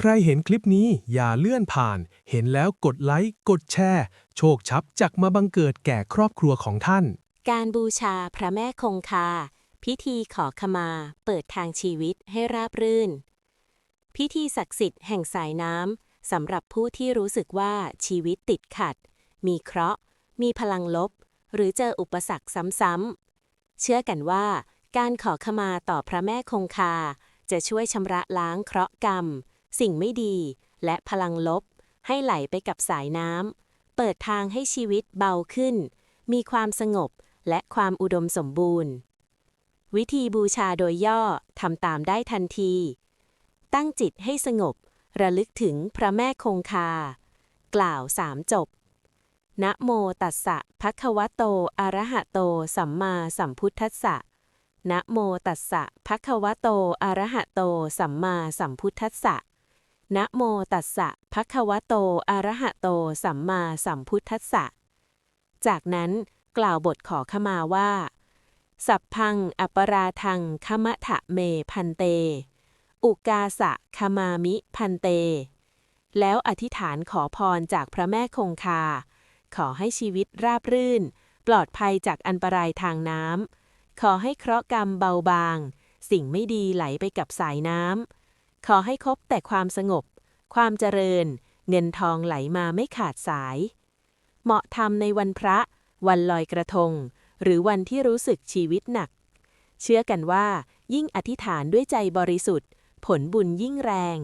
ใครเห็นคลิปนี้อย่าเลื่อนผ่าน เห็นแล้วกดไลค์ กดแชร์ โชคชับจักมาบังเกิดแก่ครอบครัวของท่าน การบูชาพระแม่คงคา พิธีขอขมา เปิดทางชีวิตให้ราบรื่น พิธีศักดิ์สิทธิ์แห่งสายน้ำสำหรับผู้ที่รู้สึกว่าชีวิตติดขัด มีเคราะห์ มีพลังลบ หรือเจออุปสรรคซ้ำๆ เชื่อกันว่า การขอขมาต่อพระแม่คงคา จะช่วยชำระล้างเคราะห์กรรม สิ่งไม่ดี และพลังลบ ให้ไหลไปกับสายน้ำ เปิดทางให้ชีวิตเบาขึ้น มีความสงบและความอุดมสมบูรณ์ วิธีบูชาโดยย่อทำตามได้ทันที ตั้งจิตให้สงบ ระลึกถึงพระแม่คงคา กล่าวสามจบนะโมตัสสะภะคะวะโต อะระหะโต สัมมาสัมพุทธัสสะนะโมตัสสะภะคะวะโต อะระหะโต สัมมาสัมพุทธัสสะ นะโมตัสสะภะคะวะโต อะระหะโต สัมมาสัมพุทธัสสะ จากนั้นกล่าวบทขอขมาว่า สัพพัง อัปราทังขมะทะเมพันเต อุกาสะขมามิพันเต แล้วอธิษฐานขอพรจากพระแม่คงคา ขอให้ชีวิตราบรื่น ปลอดภัยจากอันตรายทางน้ำขอให้เคราะห์กรรมเบาบาง สิ่งไม่ดีไหลไปกับสายน้ำ ขอให้คบแต่ความสงบ ความเจริญ เงินทองไหลมาไม่ขาดสาย เหมาะทำในวันพระ วันลอยกระทง หรือวันที่รู้สึกชีวิตหนัก เชื่อกันว่า ยิ่งอธิษฐานด้วยใจบริสุทธิ์ ผลบุญยิ่งแรง